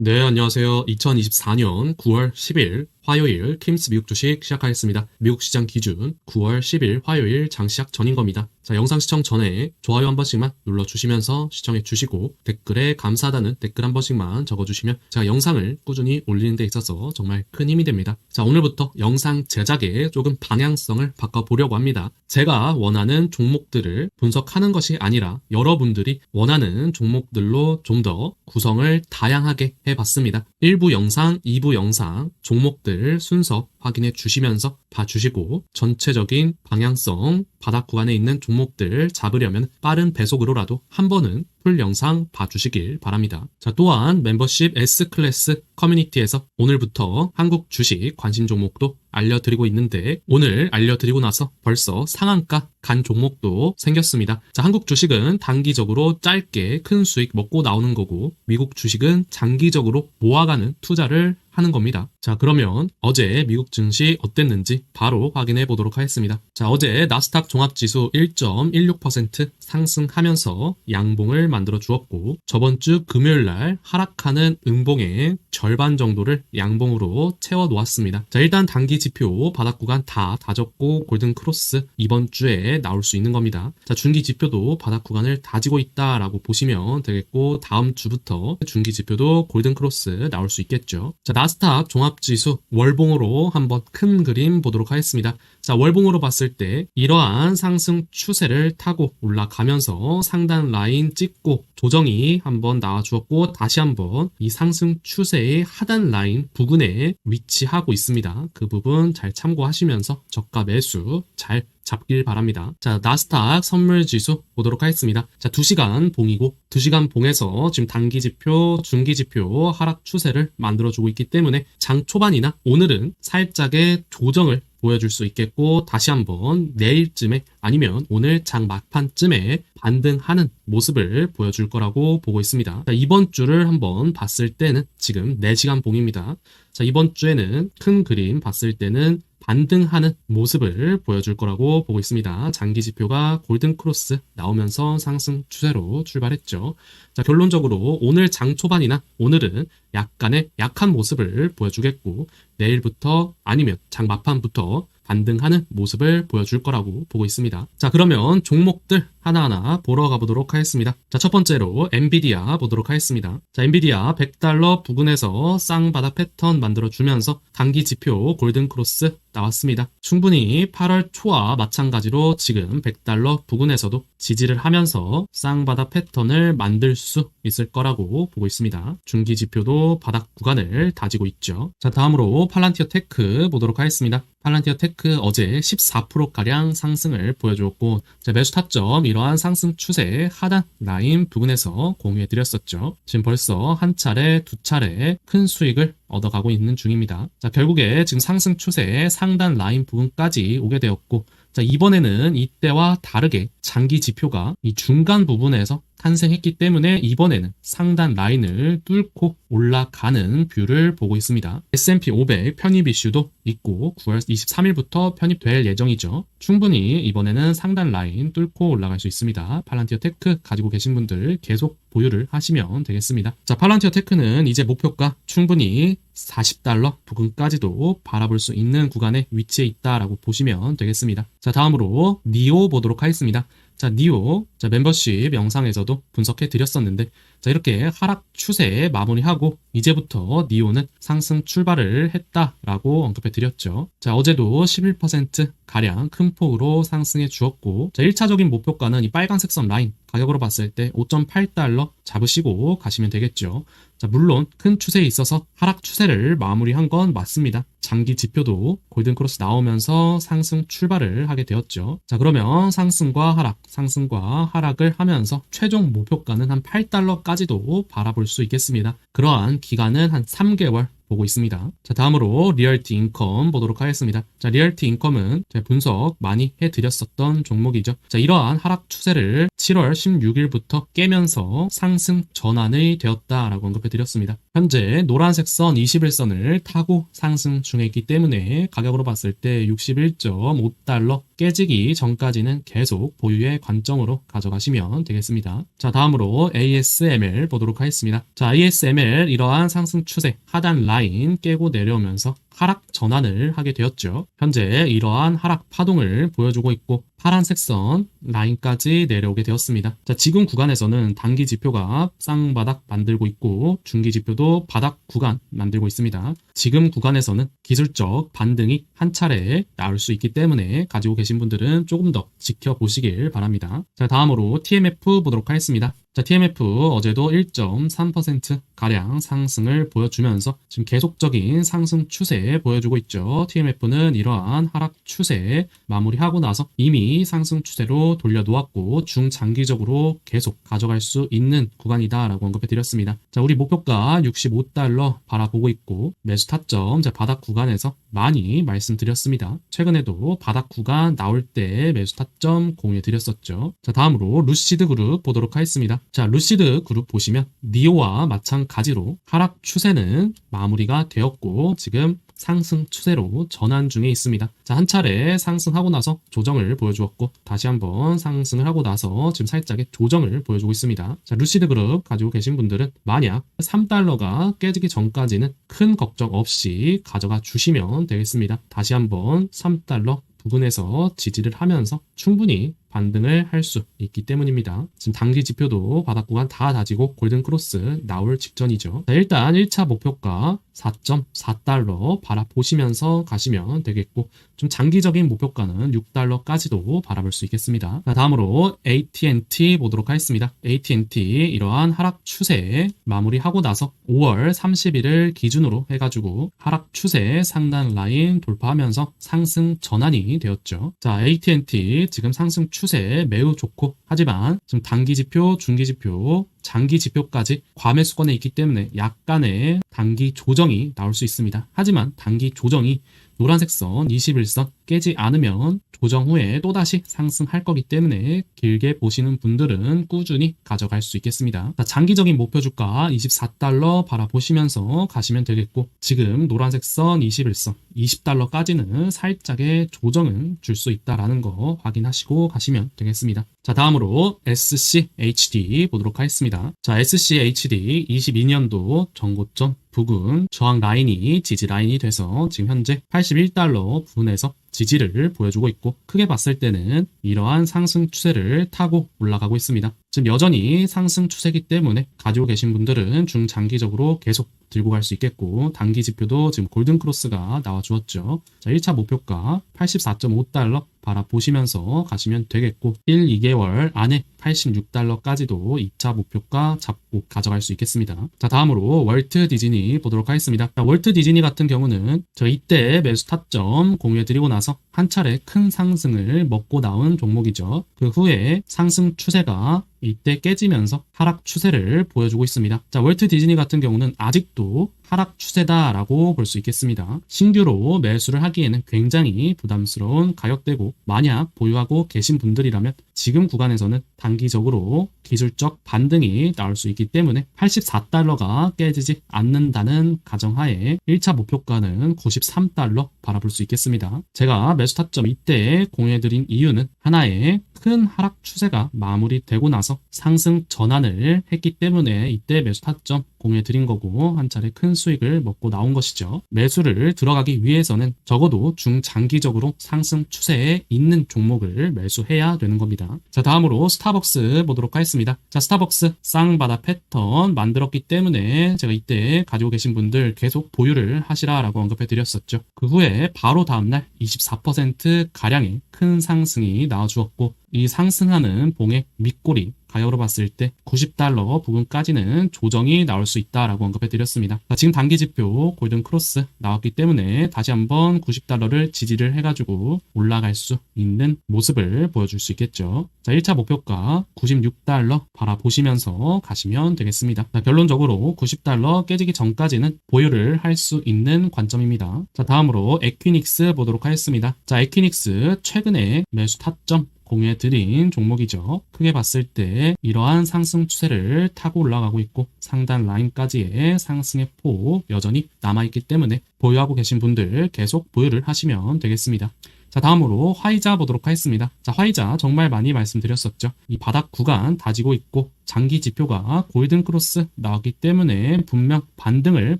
네, 안녕하세요. 2024년 9월 10일 화요일 킴스 미국 주식 시작하겠습니다. 미국 시장 기준 9월 10일 화요일 장 시작 전인 겁니다. 자, 영상 시청 전에 좋아요 한 번씩만 눌러주시면서 시청해 주시고 댓글에 감사하다는 댓글 한 번씩만 적어주시면 제가 영상을 꾸준히 올리는 데 있어서 정말 큰 힘이 됩니다. 자, 오늘부터 영상 제작에 조금 방향성을 바꿔보려고 합니다. 제가 원하는 종목들을 분석하는 것이 아니라 여러분들이 원하는 종목들로 좀 더 구성을 다양하게 해봤습니다. 1부 영상, 2부 영상, 종목들 순서 확인해 주시면서 봐주시고 전체적인 방향성, 바닥 구간에 있는 종목들 잡으려면 빠른 배속으로라도 한 번은 풀 영상 봐주시길 바랍니다. 자, 또한 멤버십 S클래스 커뮤니티에서 오늘부터 한국 주식 관심 종목도 알려드리고 있는데 오늘 알려드리고 나서 벌써 상한가 간 종목도 생겼습니다. 자, 한국 주식은 단기적으로 짧게 큰 수익 먹고 나오는 거고 미국 주식은 장기적으로 모아가는 투자를 하는 겁니다. 자, 그러면 어제 미국 증시 어땠는지 바로 확인해 보도록 하겠습니다. 자, 어제 나스닥 종합지수 1.16% 상승하면서 양봉을 만들어 주었고 저번 주 금요일 날 하락하는 음봉의 절반 정도를 양봉으로 채워 놓았습니다. 자, 일단 단기 지표 바닥 구간 다 다졌고 골든 크로스 이번 주에 나올 수 있는 겁니다. 자, 중기 지표도 바닥 구간을 다지고 있다라고 보시면 되겠고 다음 주부터 중기 지표도 골든 크로스 나올 수 있겠죠. 자, 나스닥 종합 지수 월봉으로 한번 큰 그림 보도록 하겠습니다. 자, 월봉으로 봤을 때 이러한 상승 추세를 타고 올라가면서 상단 라인 찍고 조정이 한번 나와 주었고 다시 한번 이 상승 추세의 하단 라인 부근에 위치하고 있습니다. 그 부분 잘 참고하시면서 저가 매수 잘 잡길 바랍니다. 자, 나스닥 선물 지수 보도록 하겠습니다. 자, 2시간 봉이고 2시간 봉에서 지금 단기 지표, 중기 지표 하락 추세를 만들어 주고 있기 때문에 장 초반이나 오늘은 살짝의 조정을 보여줄 수 있겠고 다시 한번 내일쯤에 아니면 오늘 장 막판쯤에 반등하는 모습을 보여줄 거라고 보고 있습니다. 자, 이번 주를 한번 봤을 때는 지금 4시간 봉입니다. 자, 이번 주에는 큰 그림 봤을 때는 반등하는 모습을 보여줄 거라고 보고 있습니다. 장기 지표가 골든 크로스 나오면서 상승 추세로 출발했죠. 자, 결론적으로 오늘 장 초반이나 오늘은 약간의 약한 모습을 보여주겠고 내일부터 아니면 장 막판부터 반등하는 모습을 보여줄 거라고 보고 있습니다. 자, 그러면 종목들 하나하나 보러 가보도록 하겠습니다. 자, 첫 번째로 엔비디아 보도록 하겠습니다. 자, 엔비디아 100달러 부근에서 쌍바닥 패턴 만들어주면서 단기 지표 골든크로스 나왔습니다. 충분히 8월 초와 마찬가지로 지금 100달러 부근에서도 지지를 하면서 쌍바닥 패턴을 만들 수 있을 거라고 보고 있습니다. 중기 지표도 바닥 구간을 다지고 있죠. 자, 다음으로 팔란티어 테크 보도록 하겠습니다. 팔란티어 테크 어제 14%가량 상승을 보여주었고 매수 타점 이러한 상승 추세 하단 라인 부근에서 공유해 드렸었죠. 지금 벌써 한 차례, 두 차례 큰 수익을 얻어가고 있는 중입니다. 자, 결국에 지금 상승 추세의 상단 라인 부분까지 오게 되었고 자, 이번에는 이때와 다르게 장기 지표가 이 중간 부분에서 탄생했기 때문에 이번에는 상단 라인을 뚫고 올라가는 뷰를 보고 있습니다. S&P 500 편입 이슈도 있고 9월 23일부터 편입될 예정이죠. 충분히 이번에는 상단 라인 뚫고 올라갈 수 있습니다. 팔란티어 테크 가지고 계신 분들 계속 보유를 하시면 되겠습니다. 자, 팔란티어 테크는 이제 목표가 충분히 40달러 부근까지도 바라볼 수 있는 구간에 위치해 있다라고 보시면 되겠습니다. 자, 다음으로 니오 보도록 하겠습니다. 자, 니오, 자, 멤버십 영상에서도 분석해 드렸었는데, 자, 이렇게 하락 추세에 마무리하고, 이제부터 니오는 상승 출발을 했다라고 언급해 드렸죠. 자, 어제도 11%가량 큰 폭으로 상승해 주었고, 자, 1차적인 목표가는 이 빨간색 선 라인, 가격으로 봤을 때 5.8달러 잡으시고 가시면 되겠죠. 자, 물론 큰 추세에 있어서 하락 추세를 마무리한 건 맞습니다. 장기 지표도 골든크로스 나오면서 상승 출발을 하게 되었죠. 자, 그러면 상승과 하락, 상승과 하락을 하면서 최종 목표가는 한 8달러까지도 바라볼 수 있겠습니다. 그러한 기간은 한 3개월 보고 있습니다. 자, 다음으로 리얼티 인컴 보도록 하겠습니다. 자, 리얼티 인컴은 분석 많이 해드렸었던 종목이죠. 자, 이러한 하락 추세를 7월 16일부터 깨면서 상승 전환이 되었다라고 언급해드렸습니다. 현재 노란색 선 21선을 타고 상승 중에 있기 때문에 가격으로 봤을 때 61.5달러 깨지기 전까지는 계속 보유의 관점으로 가져가시면 되겠습니다. 자, 다음으로 ASML 보도록 하겠습니다. 자, ASML 이러한 상승 추세 하단 라인 깨고 내려오면서 하락 전환을 하게 되었죠. 현재 이러한 하락 파동을 보여주고 있고 파란색 선 라인까지 내려오게 되었습니다. 자, 지금 구간에서는 단기 지표가 쌍바닥 만들고 있고 중기 지표도 바닥 구간 만들고 있습니다. 지금 구간에서는 기술적 반등이 한 차례 나올 수 있기 때문에 가지고 계신 분들은 조금 더 지켜보시길 바랍니다. 자, 다음으로 TMF 보도록 하겠습니다. 자, TMF 어제도 1.3% 가량 상승을 보여주면서 지금 계속적인 상승 추세 보여주고 있죠. TMF는 이러한 하락 추세 마무리하고 나서 이미 상승 추세로 돌려놓았고 중장기적으로 계속 가져갈 수 있는 구간이다라고 언급해 드렸습니다. 자, 우리 목표가 65달러 바라보고 있고 매수 타점 제 바닥 구간에서 많이 말씀드렸습니다. 최근에도 바닥 구간 나올 때 매수 타점 공유해 드렸었죠. 자, 다음으로 루시드 그룹 보도록 하겠습니다. 자, 루시드 그룹 보시면 니오와 마찬가지로 하락 추세는 마무리가 되었고 지금 상승 추세로 전환 중에 있습니다. 자, 한 차례 상승하고 나서 조정을 보여주었고 다시 한번 상승을 하고 나서 지금 살짝의 조정을 보여주고 있습니다. 자, 루시드 그룹 가지고 계신 분들은 만약 3달러가 깨지기 전까지는 큰 걱정 없이 가져가 주시면 되겠습니다. 다시 한번 3달러 부근에서 지지를 하면서 충분히 반등을 할 수 있기 때문입니다. 지금 단기 지표도 바닥 구간 다 다지고 골든 크로스 나올 직전이죠. 자, 일단 1차 목표가 4.4달러 바라 보시면서 가시면 되겠고 좀 장기적인 목표가는 6달러까지도 바라볼 수 있겠습니다. 자, 다음으로 AT&T 보도록 하겠습니다. AT&T 이러한 하락 추세 마무리하고 나서 5월 30일을 기준으로 해가지고 하락 추세 상단 라인 돌파하면서 상승 전환이 되었죠. 자, AT&T 지금 상승 추세 매우 좋고 하지만 지금 단기 지표, 중기 지표, 장기 지표까지 과매수권에 있기 때문에 약간의 단기 조정이 나올 수 있습니다. 하지만 단기 조정이 노란색 선 21선 깨지 않으면 조정 후에 또다시 상승할 거기 때문에 길게 보시는 분들은 꾸준히 가져갈 수 있겠습니다. 장기적인 목표 주가 24달러 바라보시면서 가시면 되겠고 지금 노란색 선 21선 20달러까지는 살짝의 조정을 줄수 있다라는 거 확인하시고 가시면 되겠습니다. 자 다음으로 SCHD 보도록 하겠습니다. 자 SCHD 22년도 전고점 부근 저항 라인이 지지 라인이 돼서 지금 현재 81달러 부근에서 지지를 보여주고 있고 크게 봤을 때는 이러한 상승 추세를 타고 올라가고 있습니다. 지금 여전히 상승 추세기 때문에 가지고 계신 분들은 중장기적으로 계속 들고 갈 수 있겠고 단기 지표도 지금 골든 크로스가 나와 주었죠. 자, 1차 목표가 84.5달러 바라보시면서 가시면 되겠고 1, 2개월 안에 86달러까지도 2차 목표가 잡고 가져갈 수 있겠습니다. 자 다음으로 월트 디즈니 보도록 하겠습니다. 자, 월트 디즈니 같은 경우는 저 이때 매수 타점 공유해드리고 나서 한 차례 큰 상승을 먹고 나온 종목이죠. 그 후에 상승 추세가 이때 깨지면서 하락 추세를 보여주고 있습니다. 자, 월트 디즈니 같은 경우는 아직도 하락 추세다라고 볼 수 있겠습니다. 신규로 매수를 하기에는 굉장히 부담스러운 가격대고 만약 보유하고 계신 분들이라면 지금 구간에서는 단기적으로 기술적 반등이 나올 수 있기 때문에 84달러가 깨지지 않는다는 가정하에 1차 목표가는 93달러 바라볼 수 있겠습니다. 제가 매수 타점 이때 공유해드린 이유는 하나의 큰 하락 추세가 마무리되고 나서 상승 전환을 했기 때문에 이때 매수 타점 공유해 드린 거고 한 차례 큰 수익을 먹고 나온 것이죠. 매수를 들어가기 위해서는 적어도 중장기적으로 상승 추세에 있는 종목을 매수해야 되는 겁니다. 자 다음으로 스타벅스 보도록 하겠습니다. 자 스타벅스 쌍바다 패턴 만들었기 때문에 제가 이때 가지고 계신 분들 계속 보유를 하시라라고 언급해 드렸었죠. 그 후에 바로 다음날 24% 가량의 큰 상승이 나와주었고 이 상승하는 봉의 밑꼬리 가격으로 봤을 때 90달러 부분까지는 조정이 나올 수 있다라고 언급해 드렸습니다. 지금 단기 지표 골든 크로스 나왔기 때문에 다시 한번 90달러를 지지를 해가지고 올라갈 수 있는 모습을 보여줄 수 있겠죠. 자, 1차 목표가 96달러 바라보시면서 가시면 되겠습니다. 자, 결론적으로 90달러 깨지기 전까지는 보유를 할 수 있는 관점입니다. 자, 다음으로 에퀴닉스 보도록 하겠습니다. 자, 에퀴닉스 최근에 매수 타점 공유해 드린 종목이죠. 크게 봤을 때 이러한 상승 추세를 타고 올라가고 있고 상단 라인까지의 상승의 폭 여전히 남아있기 때문에 보유하고 계신 분들 계속 보유를 하시면 되겠습니다. 자, 자, 다음으로 화이자 보도록 하겠습니다. 자, 화이자 정말 많이 말씀드렸었죠. 이 바닥 구간 다지고 있고 장기 지표가 골든 크로스 나왔기 때문에 분명 반등을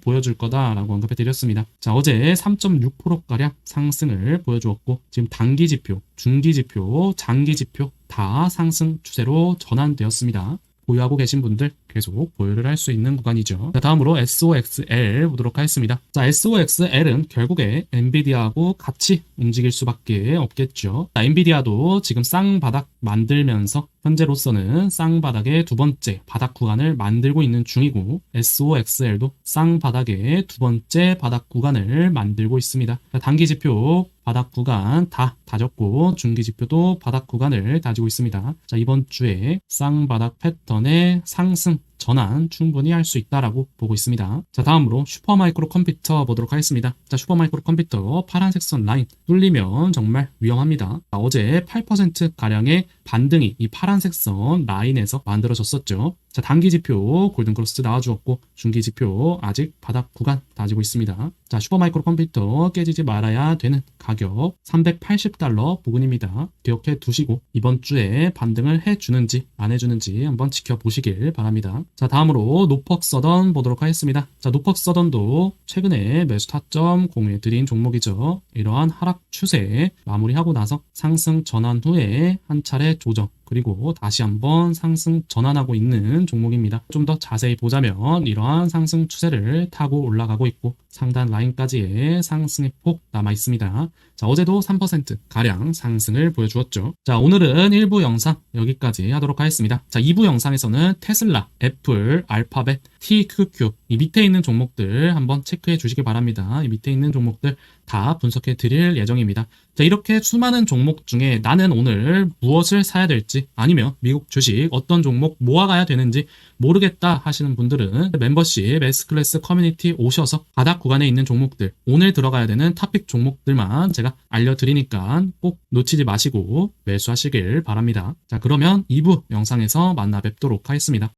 보여줄 거다라고 언급해 드렸습니다. 자, 어제 3.6%가량 상승을 보여주었고 지금 단기 지표, 중기 지표, 장기 지표 다 상승 추세로 전환되었습니다. 보유하고 계신 분들 계속 보유를 할 수 있는 구간이죠. 자, 다음으로 SOXL 보도록 하겠습니다. 자, SOXL은 결국에 엔비디아하고 같이 움직일 수밖에 없겠죠. 자, 엔비디아도 지금 쌍바닥 만들면서 현재로서는 쌍바닥의 두 번째 바닥 구간을 만들고 있는 중이고 SOXL도 쌍바닥의 두 번째 바닥 구간을 만들고 있습니다. 자, 단기 지표 바닥 구간 다 다졌고 중기 지표도 바닥 구간을 다지고 있습니다. 자, 이번 주에 쌍바닥 패턴의 상승 전환 충분히 할 수 있다라고 보고 있습니다. 자, 다음으로 슈퍼마이크로 컴퓨터 보도록 하겠습니다. 자, 슈퍼마이크로 컴퓨터 파란색 선 라인 뚫리면 정말 위험합니다. 자, 어제 8% 가량의 반등이 이 파란색 선 라인에서 만들어졌었죠. 자, 단기 지표 골든크로스 나와주었고 중기 지표 아직 바닥 구간 다지고 있습니다. 자, 슈퍼마이크로 컴퓨터 깨지지 말아야 되는 가격 380달러 부근입니다. 기억해 두시고 이번 주에 반등을 해주는지 안 해주는지 한번 지켜보시길 바랍니다. 자, 다음으로 노퍽 서던 보도록 하겠습니다. 자, 노퍽 서던도 최근에 매수 타점 공유해 드린 종목이죠. 이러한 하락 추세 마무리하고 나서 상승 전환 후에 한 차례 조정 그리고 다시 한번 상승 전환하고 있는 종목입니다. 좀 더 자세히 보자면 이러한 상승 추세를 타고 올라가고 있고 상단 라인까지의 상승의 폭 남아 있습니다. 자, 어제도 3% 가량 상승을 보여주었죠. 자, 오늘은 1부 영상 여기까지 하도록 하겠습니다. 자, 2부 영상에서는 테슬라, 애플, 알파벳, TQQ 이 밑에 있는 종목들 한번 체크해 주시기 바랍니다. 이 밑에 있는 종목들 다 분석해 드릴 예정입니다. 자, 이렇게 수많은 종목 중에 나는 오늘 무엇을 사야 될지 아니면 미국 주식 어떤 종목 모아가야 되는지 모르겠다 하시는 분들은 멤버십 S클래스 커뮤니티 오셔서 바닥 구간에 있는 종목들 오늘 들어가야 되는 탑픽 종목들만 제가 알려드리니까 꼭 놓치지 마시고 매수하시길 바랍니다. 자, 그러면 2부 영상에서 만나 뵙도록 하겠습니다.